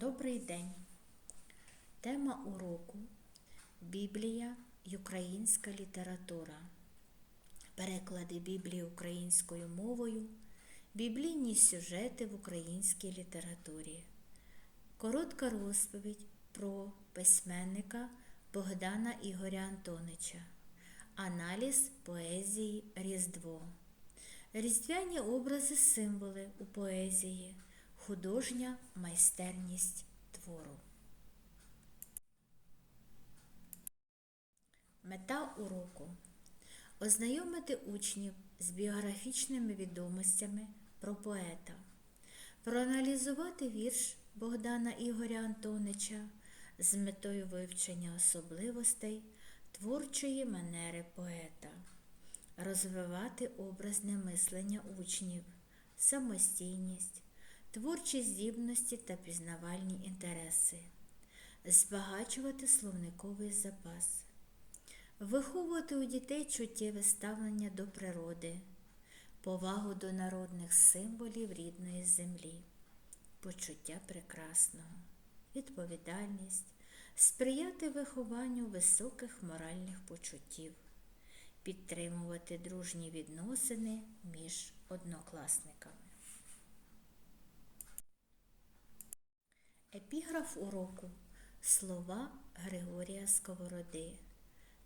Добрий день. Тема уроку Біблія й українська література. Переклади Біблії українською мовою, біблійні сюжети в українській літературі. Коротка розповідь про письменника Богдана Ігоря Антонича. Аналіз поезії Різдво. Різдвяні образи символи у поезії, художня майстерність твору. Мета уроку ознайомити учнів з біографічними відомостями про поета, проаналізувати вірш Богдана Ігоря Антонича з метою вивчення особливостей творчої манери поета розвивати образне мислення учнів, самостійність, творчі здібності та пізнавальні інтереси, збагачувати словниковий запас, виховувати у дітей чуттєве ставлення до природи, повагу до народних символів рідної землі, почуття прекрасного, відповідальність, сприяти вихованню високих моральних почуттів. Підтримувати дружні відносини між однокласниками. Епіграф уроку Слова Григорія Сковороди.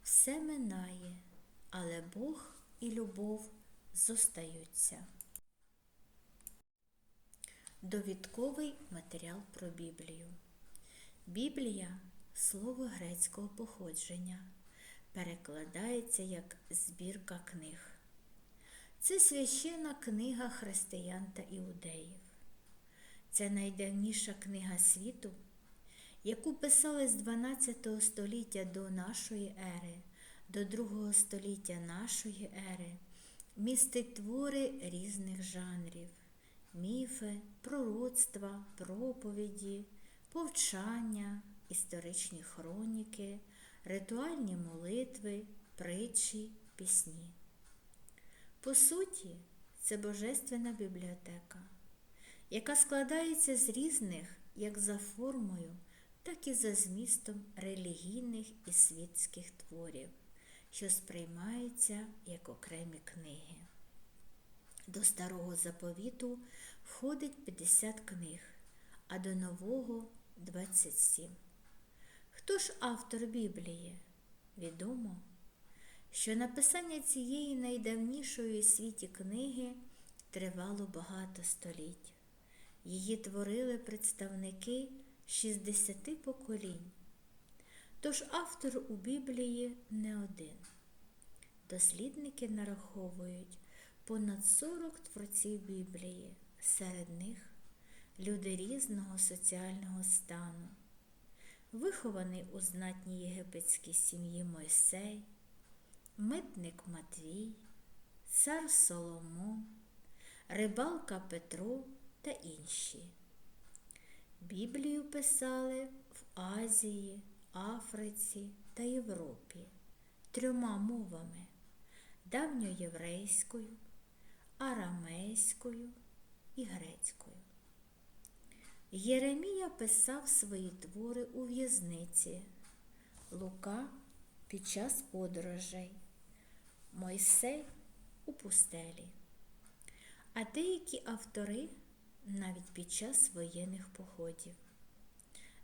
Все минає, але Бог і любов зостаються. Довідковий матеріал про Біблію. Біблія слово грецького походження перекладається як збірка книг. Це священна книга християн та іудеїв. Це найдавніша книга світу, яку писали з 12 століття до нашої ери, до 2 століття нашої ери, містить твори різних жанрів, міфи, пророцтва, проповіді, повчання, історичні хроніки ритуальні молитви, притчі, пісні. По суті, це божественна бібліотека, яка складається з різних як за формою, так і за змістом релігійних і світських творів, що сприймаються як окремі книги. До старого заповіту входить 50 книг, а до нового 27. Хто ж автор Біблії? Відомо, що написання цієї найдавнішої світі книги тривало багато століть. Її творили представники 60 поколінь. Тож автор у Біблії не один. Дослідники нараховують понад 40 творців Біблії, серед них люди різного соціального стану вихований у знатній єгипетській сім'ї Мойсей, митник Матвій, цар Соломон, рибалка Петро та інші. Біблію писали в Азії, Африці та Європі трьома мовами давньоєврейською, арамейською і грецькою. Єремія писав свої твори у в'язниці, Лука під час подорожей, Мойсей у пустелі, а деякі автори навіть під час воєнних походів.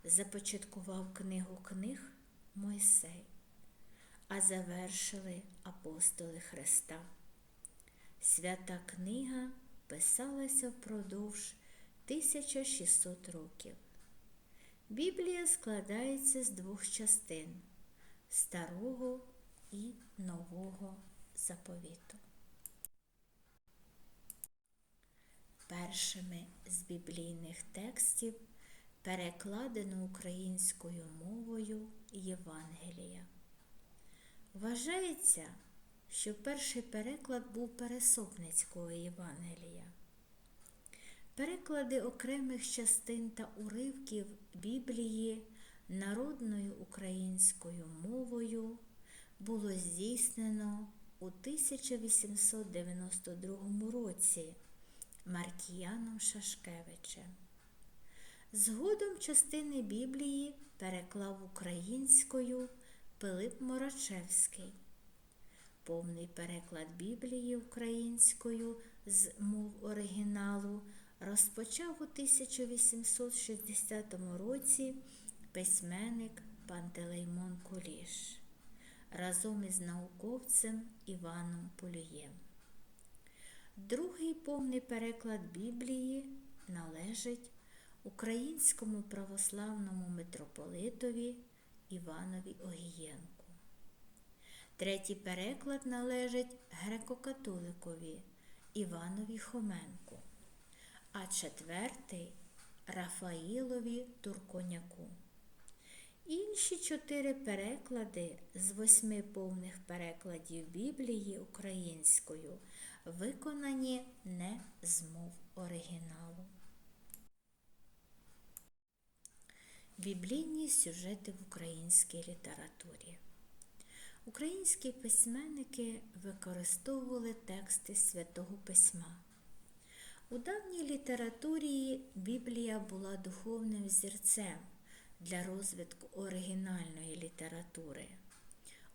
Започаткував книгу книг Мойсей, а завершили апостоли Христа. Свята книга писалася впродовж 1600 років. Біблія складається з двох частин старого і нового заповіту. Першими з біблійних текстів перекладено українською мовою Євангелія. Вважається, що перший переклад був Пересопницького Євангелія. Переклади окремих частин та уривків Біблії народною українською мовою було здійснено у 1892 році Маркіяном Шашкевичем. Згодом частини Біблії переклав українською Пилип Морачевський. Повний переклад Біблії українською з мов оригіналу розпочав у 1860 році письменник Пантелеймон Куліш разом із науковцем Іваном Полієм. Другий повний переклад Біблії належить українському православному митрополитові Іванові Огієнку. Третій переклад належить греко-католикові Іванові Хоменку, а четвертий Рафаїлові Турконяку. Інші чотири переклади з восьми повних перекладів Біблії українською виконані не з мов оригіналу. Біблійні сюжети в українській літературі. Українські письменники використовували тексти святого письма. У давній літературі Біблія була духовним зірцем для розвитку оригінальної літератури.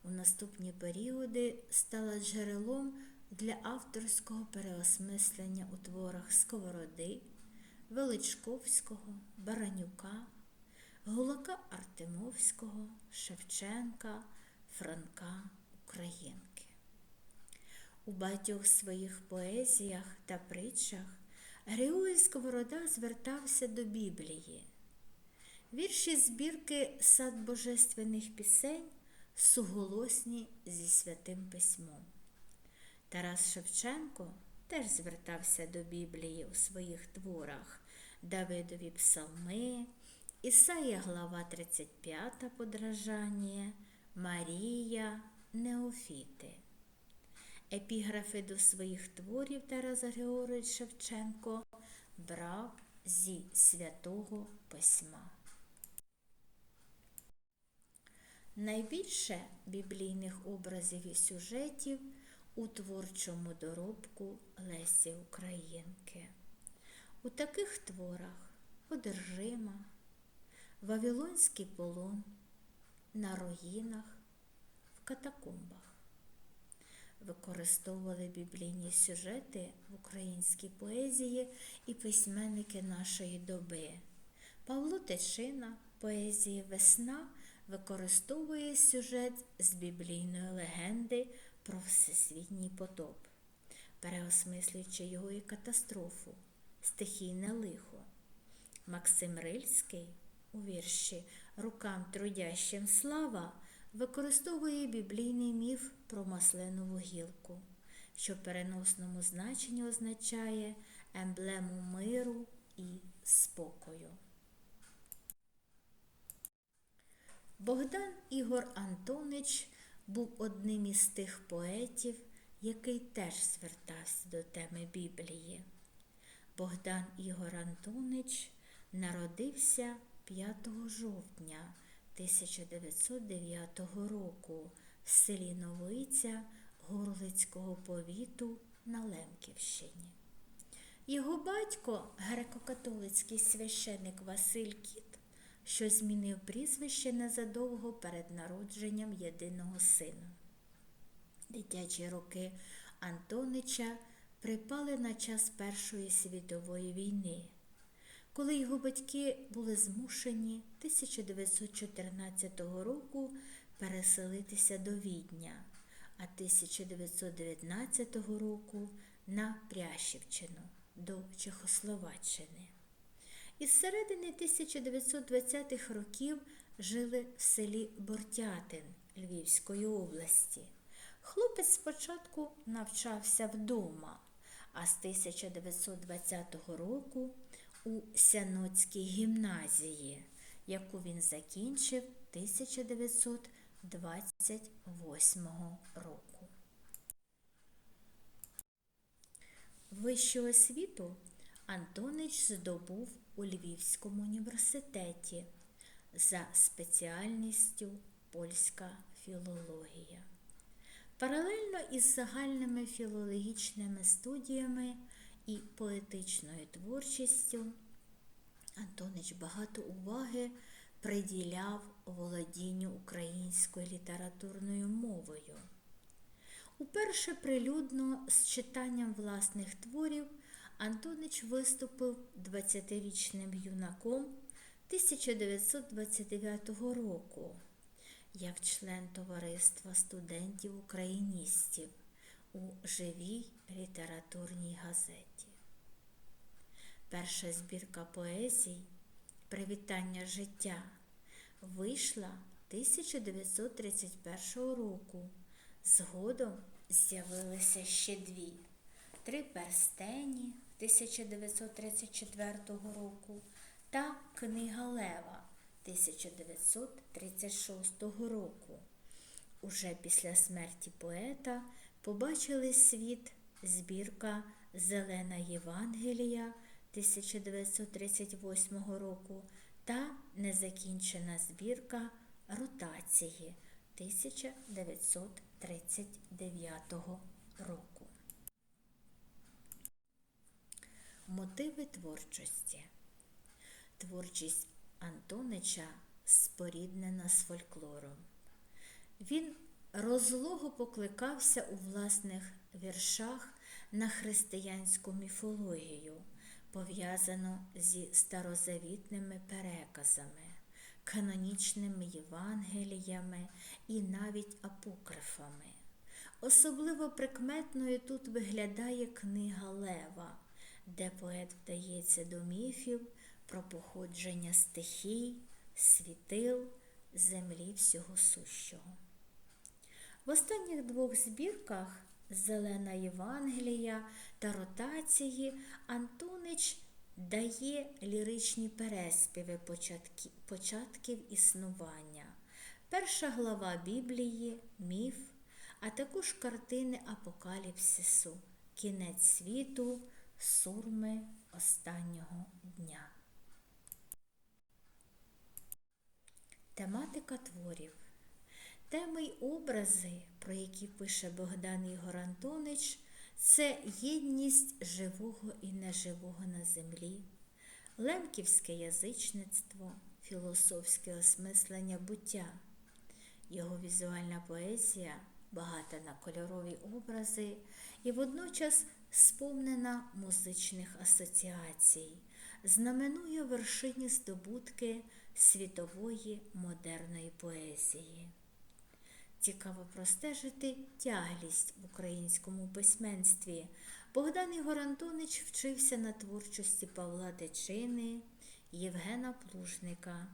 У наступні періоди стала джерелом для авторського переосмислення у творах Сковороди, Величковського, Баранюка, Гулака Артемовського, Шевченка, Франка, Українки. У багатьох своїх поезіях та притчах Григорій Сковорода звертався до Біблії. Вірші збірки Сад Божественних пісень суголосні зі святим письмом. Тарас Шевченко теж звертався до Біблії у своїх творах Давидові псалми, Ісая глава 35 подражання, Марія, Неофіти. Епіграфи до своїх творів Тарас Григорович Шевченко брав зі святого письма. Найбільше біблійних образів і сюжетів у творчому доробку Лесі Українки. У таких творах Одержима, Вавилонський полон, на руїнах, в катакомбах. Використовували біблійні сюжети в українській поезії і письменники нашої доби. Павло Тичина, поезії Весна використовує сюжет з біблійної легенди про всесвітній потоп, переосмислюючи його і катастрофу, стихійне лихо. Максим Рильський у вірші Рукам трудящим слава використовує біблійний міф про масленову гілку, що в переносному значенні означає емблему миру і спокою. Богдан Ігор Антонич був одним із тих поетів, який теж звертався до теми Біблії. Богдан Ігор Антонич народився 5 жовтня 1909 року в селі Новиця Горлицького повіту на Лемківщині. Його батько, греко-католицький священик Василь Кіт, що змінив прізвище незадовго перед народженням єдиного сина. Дитячі роки Антонича припали на час Першої світової війни, коли його батьки були змушені 1914 року переселитися до Відня, а 1919 року на Прящівщину до Чехословаччини. Із середини 1920-х років жили в селі Бортятин Львівської області. Хлопець спочатку навчався вдома, а з 1920 року у Сяноцькій гімназії, яку він закінчив 1928 року. Вищу освіту Антонич здобув у Львівському університеті за спеціальністю польська філологія. Паралельно із загальними філологічними студіями і поетичною творчістю Антонич багато уваги приділяв володінню українською літературною мовою. Уперше прилюдно з читанням власних творів Антонич виступив 20-річним юнаком 1929 року як член товариства студентів-україністів у живій літературній газеті. Перша збірка поезій Привітання життя вийшла 1931 року. Згодом з'явилися ще дві: Три перстені 1934 року та Книга Лева 1936 року. Уже після смерті поета побачили світ збірка Зелена Євангелія 1938 року та незакінчена збірка Ротації 1939 року. Мотиви творчості. Творчість Антонича споріднена з фольклором. Він розлого покликався у власних віршах на християнську міфологію, пов'язану зі старозавітними переказами, канонічними Євангеліями і навіть апокрифами. Особливо прикметною тут виглядає книга Лева, де поет вдається до міфів про походження стихій, світил, землі всього сущого. В останніх двох збірках Зелена Євангелія та ротації Антонич дає ліричні переспіви початків існування, перша глава Біблії, міф, а також картини Апокаліпсису, кінець світу, сурми останнього дня. Тематика творів. Теми й образи, про які пише Богдан Ігор Антонич, це єдність живого і неживого на землі, лемківське язичництво, філософське осмислення буття, його візуальна поезія багата на кольорові образи і водночас сповнена музичних асоціацій, знаменує вершині здобутки світової модерної поезії. Цікаво простежити тяглість в українському письменстві. Богдан Ігор Антонич вчився на творчості Павла Тичини, Євгена Плужника.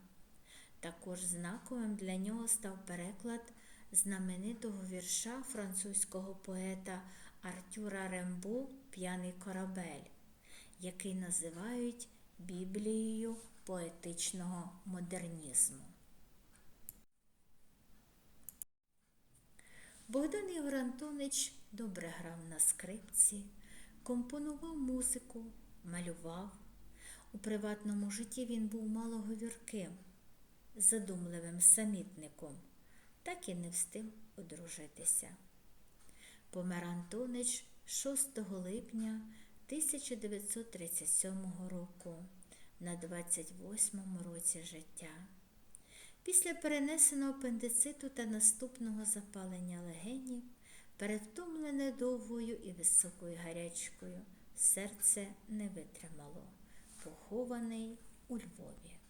Також знаковим для нього став переклад знаменитого вірша французького поета Артюра Рембу П'яний корабель, який називають Біблією поетичного модернізму. Богдан Ігор Антонич добре грав на скрипці, компонував музику, малював. У приватному житті він був малоговірким, задумливим самітником, так і не встиг одружитися. Помер Антонич 6 липня 1937 року на 28-му році життя. Після перенесеного апендициту та наступного запалення легенів, перевтомлене довгою і високою гарячкою, серце не витримало, похований у Львові.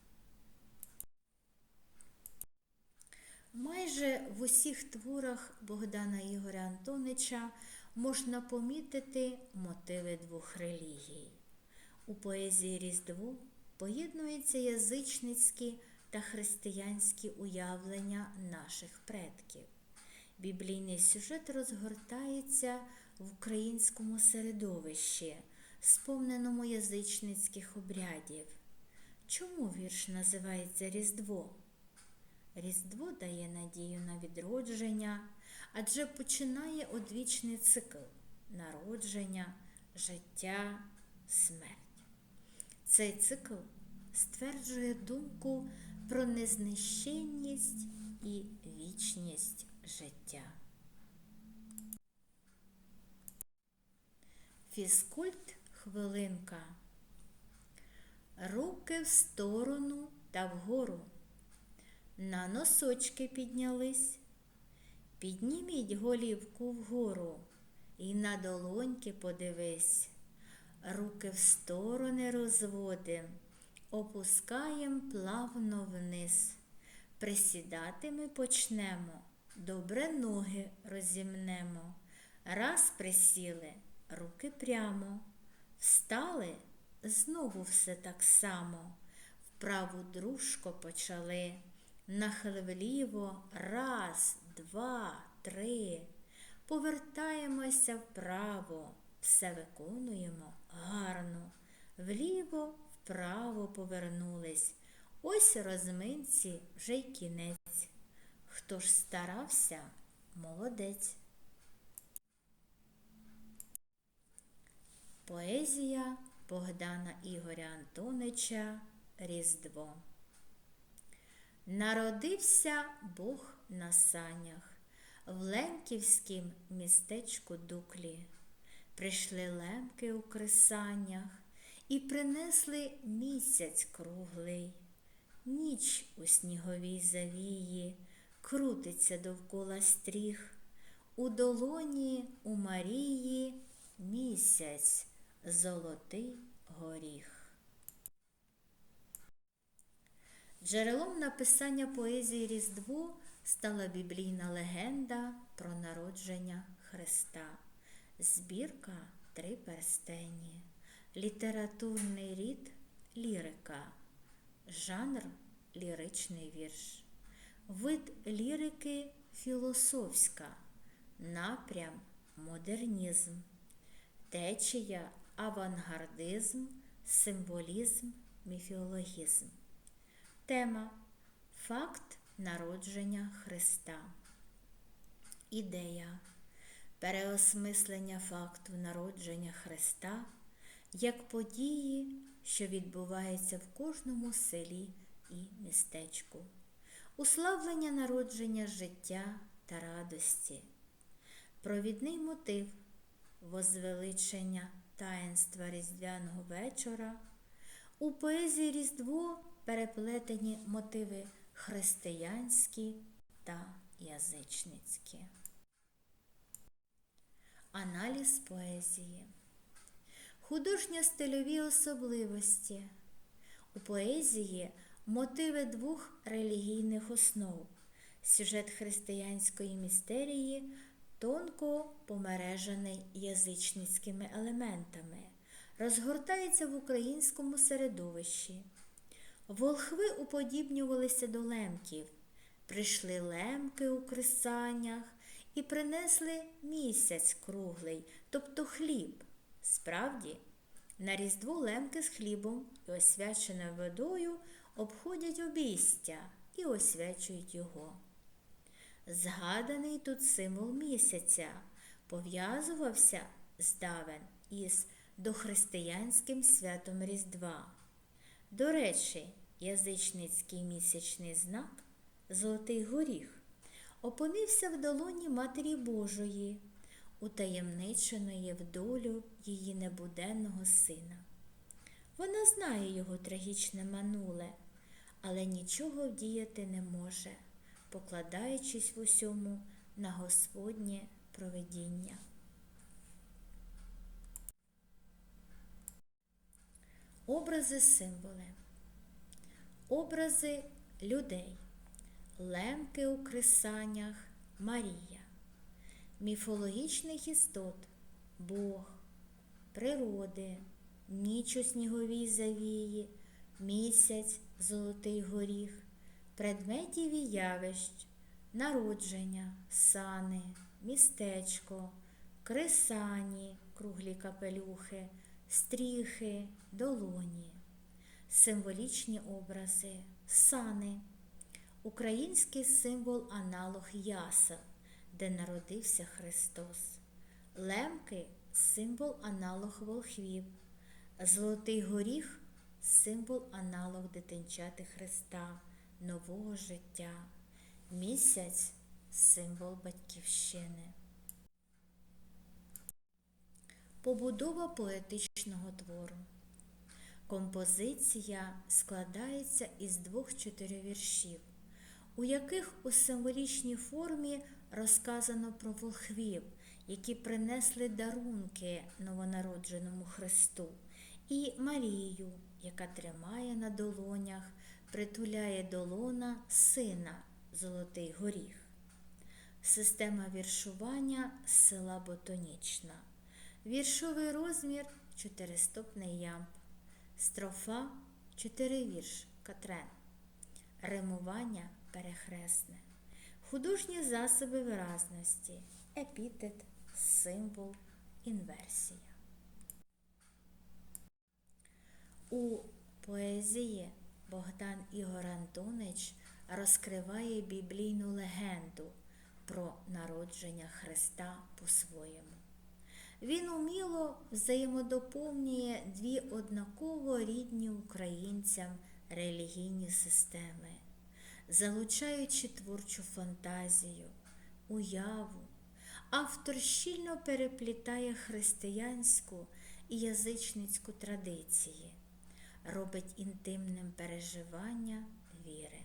Майже в усіх творах Богдана Ігоря Антонича можна помітити мотиви двох релігій. У поезії Різдво поєднуються язичницькі та християнські уявлення наших предків. Біблійний сюжет розгортається в українському середовищі, сповненому язичницьких обрядів. Чому вірш називається Різдво? Різдво дає надію на відродження, адже починає одвічний цикл народження, життя, смерть. Цей цикл стверджує думку про незнищенність і вічність життя. Фізкульт хвилинка. руки в сторону та вгору. На носочки піднялись. Підніміть голівку вгору і на долоньки подивись. Руки в сторони розводим, опускаєм плавно вниз. Присідати ми почнемо, добре ноги розімнемо. Раз присіли, руки прямо. Встали, знову все так само. Вправу дружко почали. Нахил вліво, раз, два, три. Повертаємося вправо, все виконуємо гарно. Вліво, вправо повернулись. Ось розминці вже й кінець. Хто ж старався, молодець. Поезія Богдана Ігоря Антонича Різдво. Народився Бог на санях в Лемківськім містечку Дуклі. Прийшли лемки у кресаннях і принесли місяць круглий. Ніч у сніговій завії крутиться довкола стріх. У долоні у Марії місяць золотий горіх. Джерелом написання поезії Різдво стала біблійна легенда про народження Христа. Збірка Три перстені, літературний рід лірика, жанр ліричний вірш, вид лірики філософська, напрям модернізм, течія авангардизм, символізм, міфіологізм. Тема Факт народження Христа. Ідея переосмислення факту народження Христа як події, що відбуваються в кожному селі і містечку, уславлення народження життя та радості, провідний мотив возвеличення таїнства Різдвяного вечора. У поезії Різдво переплетені мотиви християнські та язичницькі. Аналіз поезії. Художньо-стильові особливості. У поезії мотиви двох релігійних основ. Сюжет християнської містерії тонко помережений язичницькими елементами, розгортається в українському середовищі. Волхви уподібнювалися до лемків, прийшли лемки у кресаннях і принесли місяць круглий, тобто хліб. Справді, на різдво лемки з хлібом і освяченою водою обходять обійстя і освячують його. Згаданий тут символ місяця пов'язувався здавен із дохристиянським святом Різдва. До речі, язичницький місячний знак Золотий горіх опинився в долоні Матері Божої, утаємниченої в долю її небуденного сина. Вона знає його трагічне мануле, але нічого вдіяти не може, покладаючись в усьому на Господнє провидіння. Образи символи. Образи людей. Лемки у кресаннях Марія. Міфологічних істот Бог, природи, ніч у сніговій завії, місяць, золотий горіх, предметів і явищ, народження, сани, містечко, кресані, круглі капелюхи, стріхи, долоні, символічні образи, сани, український символ аналог ясел, де народився Христос, лемки символ аналог волхвів, золотий горіх символ аналог дитинчати Христа, нового життя, місяць символ батьківщини. Побудова поетичного твору. Композиція складається із двох чотирьовіршів, у яких у символічній формі розказано про волхвів, які принесли дарунки новонародженому Христу, і Марію, яка тримає на долонях, притуляє до лона сина Золотий Горіх. Система віршування села Ботонічна. Віршовий розмір чотиристопний ямб. Строфа чотири вірш Катрен. Римування перехресне. Художні засоби виразності. Епітет, символ, інверсія. У поезії Богдан Ігор Антонич розкриває біблійну легенду про народження Христа по-своєму. Він уміло взаємодоповнює дві однаково рідні українцям релігійні системи, залучаючи творчу фантазію, уяву, автор щільно переплітає християнську і язичницьку традиції, робить інтимним переживання віри.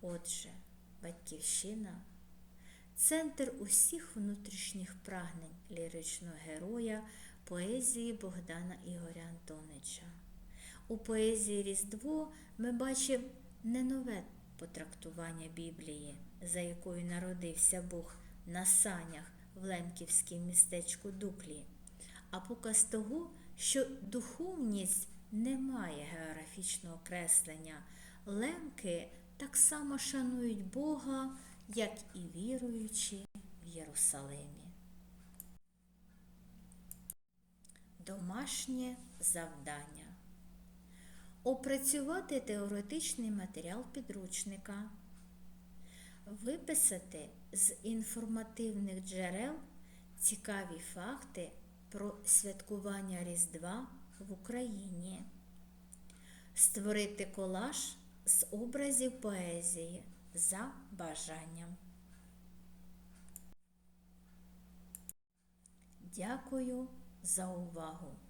Отже, Батьківщина центр усіх внутрішніх прагнень ліричного героя поезії Богдана Ігоря Антонича. У поезії Різдво ми бачимо не нове потрактування Біблії, за якою народився Бог на санях в Лемківському містечку Дуклі, а показ того, що духовність не має географічного креслення. Лемки так само шанують Бога, як і віруючі в Єрусалимі. Домашнє завдання. Опрацювати теоретичний матеріал підручника. Виписати з інформативних джерел цікаві факти про святкування Різдва в Україні. Створити колаж з образів поезії за бажанням. Дякую за увагу!